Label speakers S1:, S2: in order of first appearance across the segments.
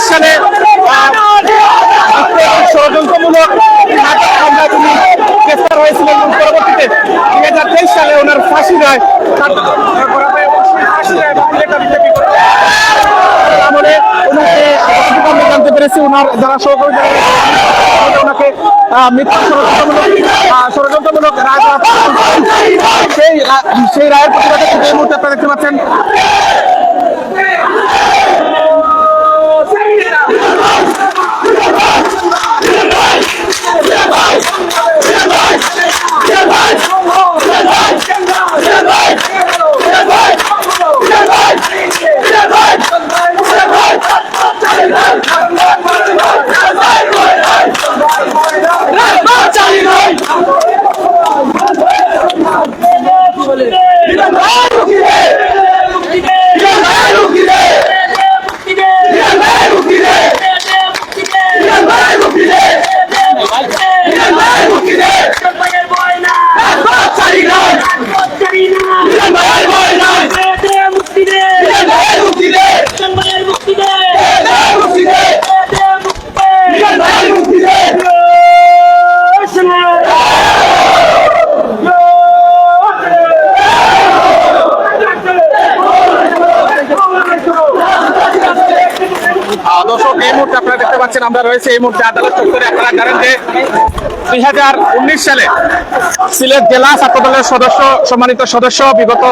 S1: উনিশ সালে ষড়যন্ত্রমূলক হামলায় তিনি গ্রেফতার হয়েছিলেন এবং পরবর্তীতে দুই হাজার তেইশ সালে ওনার ফাঁসি দেয়। আমলে ওনাকে জানতে পেরেছি, ওনার যারা সহকর্মী ওনাকে মিথ্যা ষড়যন্ত্রমূলক ষড়যন্ত্রমূলক রায় সেই সেই রায়ের প্রতিবাদে মুহূর্তে দেখতে পাচ্ছেন। আপনারা আমরা রয়েছে এই মুহূর্তে আদালত চত্বরে আপনারা জানেন যে দুই হাজার উনিশ সালে সিলেট জেলা ছাত্রদলের সদস্য সম্মানিত সদস্য বিগত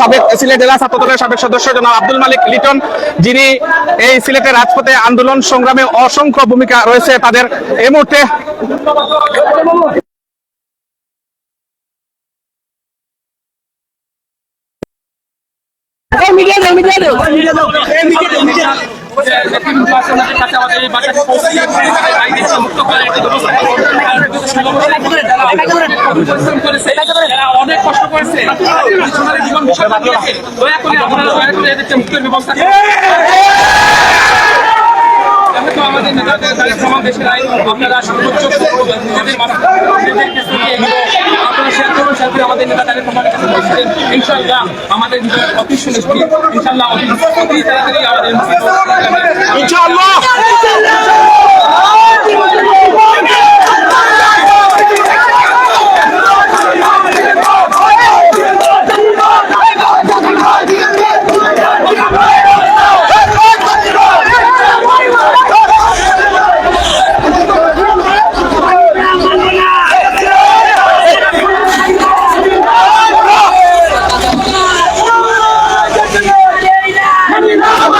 S1: সাবেক সিলেট জেলা ছাত্রদলের সাবেক সদস্য জনাব আব্দুল মালিক লিটন যিনি এই সিলেটের রাজপথে আন্দোলন সংগ্রামে অসংখ্য ভূমিকা রয়েছে তাদের এই মুহূর্তে।
S2: অনেক কষ্ট করেছে জীবন দয়া দয়া করে এদেরকে মুক্তির ব্যবস্থা আমাদের আপনারা সর্বোচ্চ করে আমাদের নেতা তাদের তোমাদের কাছে পৌঁছবেন ইনশাআল্লাহ আমাদের অফিস অতি সুনিশ্চিত ইনশাআল্লাহ অতি তাড়াতাড়ি আমাদের
S1: ইনশাআল্লাহ!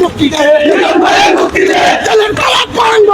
S3: মুক্তি দে মুক্তি দে পাঙ্গ